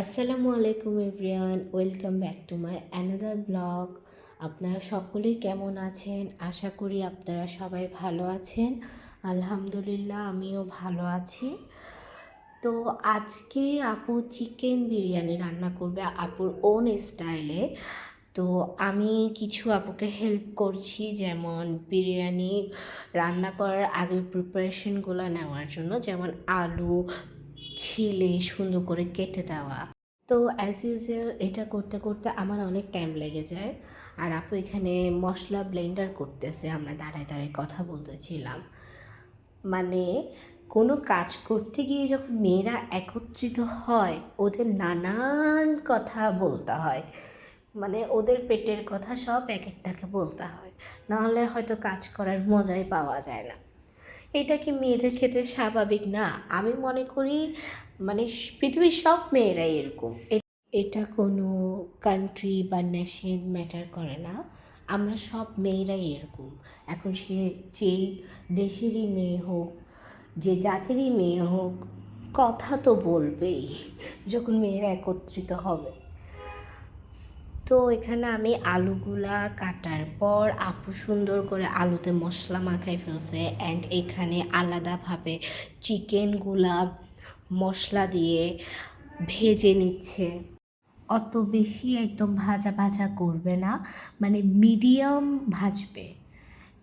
আসসালামু আলাইকুম everyone, welcome back to my another blog. আপনারা সকলেই কেমন আছেন? আশা করি আপনারা সবাই ভালো আছেন। আলহামদুলিল্লাহ, আমিও ভালো আছি। তো আজকে আপু চিকেন বিরিয়ানি রান্না করবে আপুর ওন স্টাইলে তো আমি কিছু আপুকে হেল্প করছি, যেমন বিরিয়ানি রান্না করার আগে প্রিপারেশনগুলো নেওয়ার জন্য, যেমন আলু ছিলে সুন্দর করে কেটে দেওয়া। তো অ্যাজ ইউজুয়াল এটা করতে করতে আমার অনেক টাইম লেগে যায়। আর আপু এখানে মশলা ব্লেন্ডার করতেছে, আমরা দাঁড়ায় দাঁড়ায় কথা বলতেছিলাম। মানে কোনো কাজ করতে গিয়ে যখন মেয়েরা একত্রিত হয়, ওদের নানান কথা বলতে হয়। মানে ওদের পেটের কথা সব এক একটাকে বলতে হয়। নাহলে হয়তো কাজ করার মজাই পাওয়া যায় না। এটা কি মেয়েদের ক্ষেত্রে স্বাভাবিক? না, আমি মনে করি মানে পৃথিবীর সব মেয়েরাই এরকম। এটা কোনো কান্ট্রি বা নেশন ম্যাটার করে না। আমরা সব মেয়েরাই এরকম। এখন সে, যেই দেশেরই মেয়ে হোক, যে জাতিরই মেয়ে হোক, কথা তো বলবেই, যখন মেয়েরা একত্রিত হবে। তো এখানে আমি আলুগুলা কাটার পর আপু সুন্দর করে আলুতে মশলা মাখাই ফেলছে অ্যান্ড এখানে আলাদাভাবে চিকেনগুলা মশলা দিয়ে ভেজে নিচ্ছে। অত বেশি একদম ভাজা ভাজা করবে না মানে মিডিয়াম ভাজবে।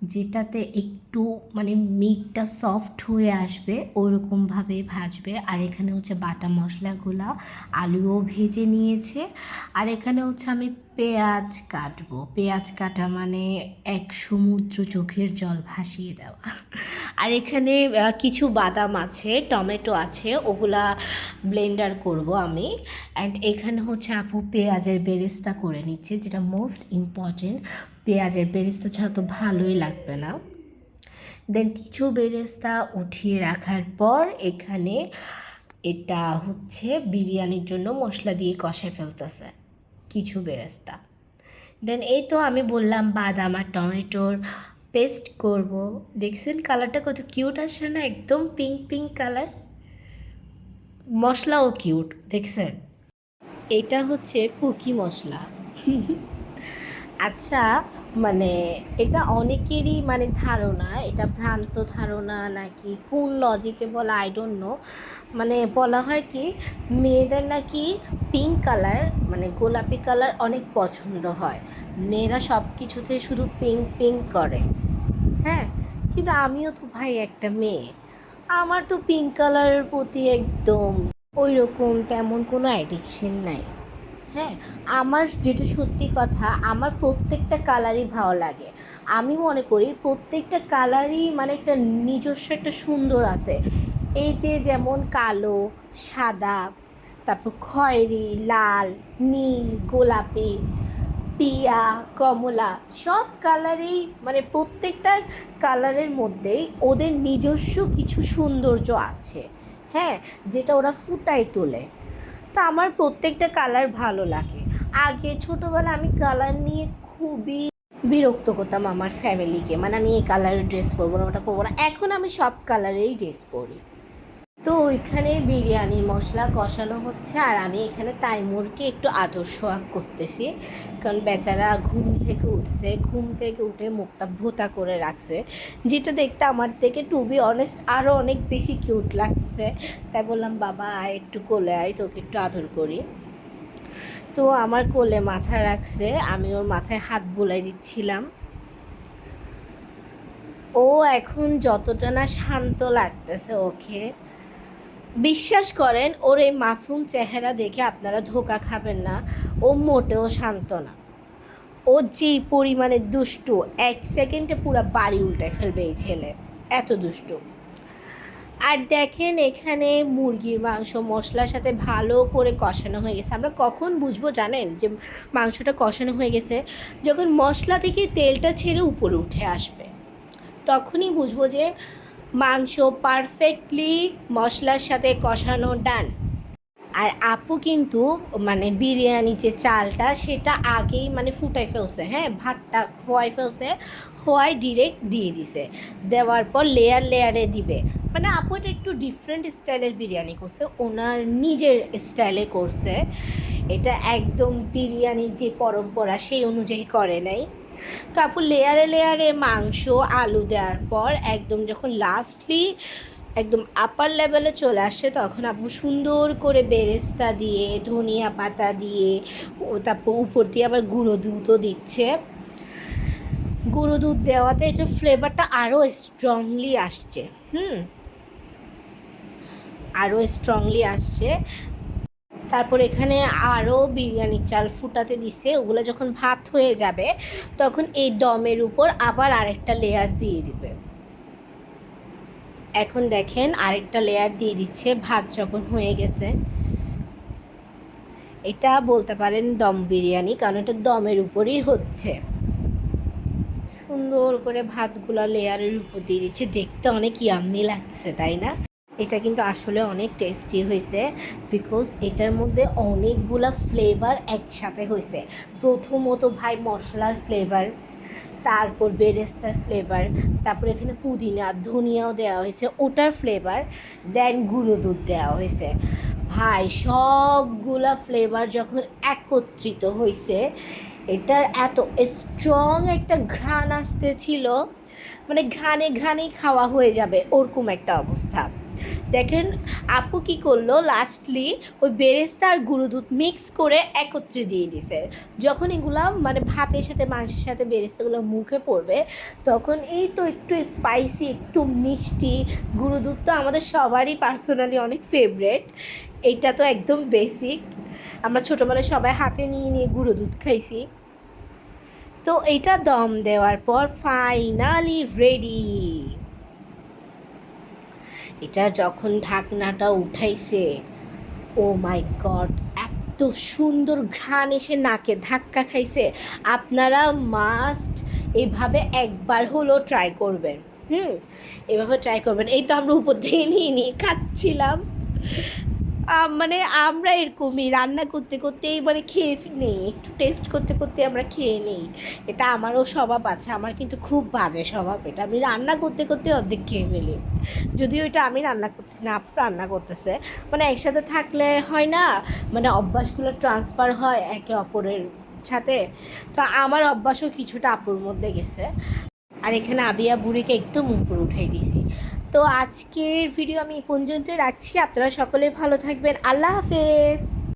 যেটাতে একটু মানে মিটটা সফট হয়ে আসবে, ওরকমভাবে ভাজবে। আর এখানে হচ্ছে বাটা মশলাগুলা আলুও ভেজে নিয়েছে। আর এখানে হচ্ছে আমি পেঁয়াজ কাটবো। পেঁয়াজ কাটা মানে এক সমুদ্র চোখের জল ভাসিয়ে দেওয়া। আর এখানে কিছু বাদাম আছে, টমেটো আছে, ওগুলা ব্লেন্ডার করব আমি। অ্যান্ড এখানে হচ্ছে আপু পেঁয়াজের বেরেস্তা করে নিচ্ছে, যেটা মোস্ট ইম্পর্টেন্ট পেঁয়াজের বেরেস্তা ছাড়া তো ভালোই লাগবে না। দেন কিছু বেরেস্তা উঠিয়ে রাখার পর এখানে এটা হচ্ছে বিরিয়ানির জন্য মশলা দিয়ে কষে ফেলতেছে, কিছু বেরেস্তা। দেন এই তো আমি বললাম বাদাম আর টমেটোর পেস্ট করব। দেখছেন কালারটা কত কিউট আসছে না? একদম পিঙ্ক পিঙ্ক কালার মশলাও কিউট দেখছেন? এটা হচ্ছে পুকি মশলা। আচ্ছা মানে এটা অনেকেরই মানে ধারণা, এটা ভ্রান্ত ধারণা নাকি কোন লজিকে বলা আই ডোন্ট নো মানে বলা হয় কি, মেয়েদের নাকি পিঙ্ক কালার মানে গোলাপি কালার অনেক পছন্দ হয়। মেয়েরা সব কিছুতে শুধু পিঙ্ক পিঙ্ক করে। হ্যাঁ কিন্তু আমিও তো ভাই একটা মেয়ে। আমার তো পিঙ্ক কালারের প্রতি একদম ওই রকম তেমন কোনো অ্যাডিকশন নাই। হ্যাঁ আমার যেটা সত্যি কথা, আমার প্রত্যেকটা কালারই ভালো লাগে। আমি মনে করি প্রত্যেকটা কালারই মানে একটা নিজস্ব একটা সুন্দর আছে। এই যে যেমন কালো, সাদা, তারপর খয়েরি, লাল, নীল, গোলাপি টিয়া, কমলা, সব কালারেই মানে প্রত্যেকটা কালারের মধ্যেই ওদের নিজস্ব কিছু সৌন্দর্য আছে হ্যাঁ যেটা ওরা ফুটাই তোলে। তো আমার প্রত্যেকটা কালার ভালো লাগে। আগে ছোটোবেলা আমি কালার নিয়ে খুবই বিরক্ত করতাম আমার ফ্যামিলিকে মানে আমি এই কালারের ড্রেস পরবো না, ওটা পরবো না। এখন আমি সব কালারেই ড্রেস পরি। তো ওইখানে বিরিয়ানির মশলা কষানো হচ্ছে আর আমি এখানে তাইমুরকে একটু আদর সোয়াগ করতেছি। কারণ বেচারা ঘুম থেকে উঠছে, ঘুম থেকে উঠে মুখটা ভোতা করে রাখছে, যেটা দেখতে আমার থেকে টু বি অনেস্ট আরও অনেক বেশি কিউট লাগছে। তাই বললাম, বাবা, আয় একটু কোলে আয়, তোকে একটু আদর করি। তো আমার কোলে মাথা রাখছে, আমি ওর মাথায় হাত বুলাই দিচ্ছিলাম। ও এখন যতটা না শান্ত লাগতেছে ওকে বিশ্বাস করেন, ওর এই মাসুম চেহারা দেখে আপনারা ধোকা খাবেন না, ও মোটেও শান্ত না। ও যেই পরিমাণে দুষ্টু, এক সেকেন্ডে পুরো বাড়ি উল্টায় ফেলবে এই ছেলে, এত দুষ্টু। আর দেখেন এখানে মুরগির মাংস, মশলার সাথে ভালো করে কষানো হয়ে গেছে। আমরা কখন বুঝব জানেন যে মাংসটা কষানো হয়ে গেছে? যখন মশলা থেকে তেলটা ছেড়ে উপরে উঠে আসবে, তখনই বুঝব যে মাংস পারফেক্টলি মশলার সাথে কষানো ডান আর আপু কিন্তু মানে বিরিয়ানি যে চালটা সেটা আগেই মানে ফুটাই ফেলছে হ্যাঁ? ভাতটা খোয়াই ফেলছে খোয়াই ডিরেক্ট দিয়ে দিছে। দেওয়ার পর লেয়ার লেয়ারে দিবে। মানে আপু এটা একটু ডিফারেন্ট স্টাইলের বিরিয়ানি করছে, ওনার নিজের স্টাইলে করছে। এটা একদম বিরিয়ানির যে পরম্পরা সেই অনুযায়ী করে নাই। তো আপু লেয়ারে লেয়ারে মাংস, আলু দেওয়ার পর একদম যখন লাস্টলি একদম আপার লেভেলে চলে আসে, তখন আপু সুন্দর করে বেরেস্তা দিয়ে, ধনিয়া পাতা দিয়ে, ও তারপর উপর দিয়ে আবার গুঁড়ো দুধও দিচ্ছে। গুঁড়ো দুধ দেওয়াতে এটার ফ্লেভারটা আরও স্ট্রংলি আসছে, হুম? আরও স্ট্রংলি আসছে। তারপর এখানে আরও বিরিয়ানির চাল ফুটাতে দিছে। ওগুলো যখন ভাত হয়ে যাবে, তখন এই দমের উপর আবার আরেকটা লেয়ার দিয়ে দিবে। এখন দেখেন আরেকটা লেয়ার দিয়ে দিচ্ছে, ভাত যখন হয়ে গেছে। এটা বলতে পারেন দম বিরিয়ানি, কারণ এটা দমের উপরেই হচ্ছে। সুন্দর করে ভাতগুলো লেয়ারের উপর দিয়ে দিচ্ছে। দেখতে অনেক ইয়াম্মি লাগছে তাই না? এটা কিন্তু আসলে অনেক টেস্টি হয়েছে বিকজ এটার মধ্যে অনেকগুলা ফ্লেভার একসাথে হয়েছে। প্রথমত ভাই মশলার ফ্লেভার তারপর বেরেস্তার ফ্লেভার তারপর এখানে পুদিনা, ধনিয়াও দেওয়া হয়েছে, ওটার ফ্লেভার দেন গুঁড়ো দুধ দেওয়া হয়েছে। ভাই, সবগুলা ফ্লেভার যখন একত্রিত হয়েছে, এটার এত স্ট্রং একটা ঘ্রাণ আসতেছিল মানে ঘ্রাণে ঘ্রাণেই খাওয়া হয়ে যাবে, ওরকম একটা অবস্থা। দেখেন আপু কি করল? লাস্টলি ওই বেরেস্তা আর গুঁড়ো দুধ মিক্স করে একত্রে দিয়ে দিছে। যখন এগুলা মানে ভাতের সাথে, মাংসের সাথে বেরেস্তাগুলো মুখে পড়বে, তখন এই তো একটু স্পাইসি একটু মিষ্টি গুঁড়ো দুধ তো আমাদের সবারই পার্সোনালি অনেক ফেভারেট এইটা তো একদম বেসিক আমরা ছোটোবেলায় সবাই হাতে নিয়ে নিয়ে গুঁড়ো দুধ খাইছি। তো এটা দম দেওয়ার পর ফাইনালি রেডি এটা যখন ঢাকনাটা উঠাইছে, ও মাই গড, এত সুন্দর ঘ্রাণ এসে নাকে ধাক্কা খাইছে। আপনারা মাস্ট এভাবে একবার হলেও ট্রাই করবেন। হুম, এভাবে ট্রাই করবেন। এই তো আমরা উপর দিয়ে নিয়ে নিয়ে খাচ্ছিলাম। মানে আমরা এরকমই রান্না করতে করতে মানে খেয়ে নেই, একটু টেস্ট করতে করতে আমরা খেয়ে নেই। এটা আমারও স্বভাব আছে, আমার কিন্তু খুব বাজে স্বভাব এটা। আমি রান্না করতে করতে অর্ধেক খেয়ে ফেলি। যদিও এটা আমি রান্না করতেছি না, আপু রান্না করতেছে। মানে একসাথে থাকলে হয় না মানে অভ্যাসগুলো ট্রান্সফার হয় একে অপরের সাথে। তো আমার অভ্যাসও কিছুটা আপুর মধ্যে গেছে। আর এখানে আবিয়া বুড়িকে একদম উপরে উঠাই দিছি। তো আজকের ভিডিও আমি এই পর্যন্তই রাখছি। আপনারা সকলে ভালো থাকবেন। আল্লাহ হাফেজ।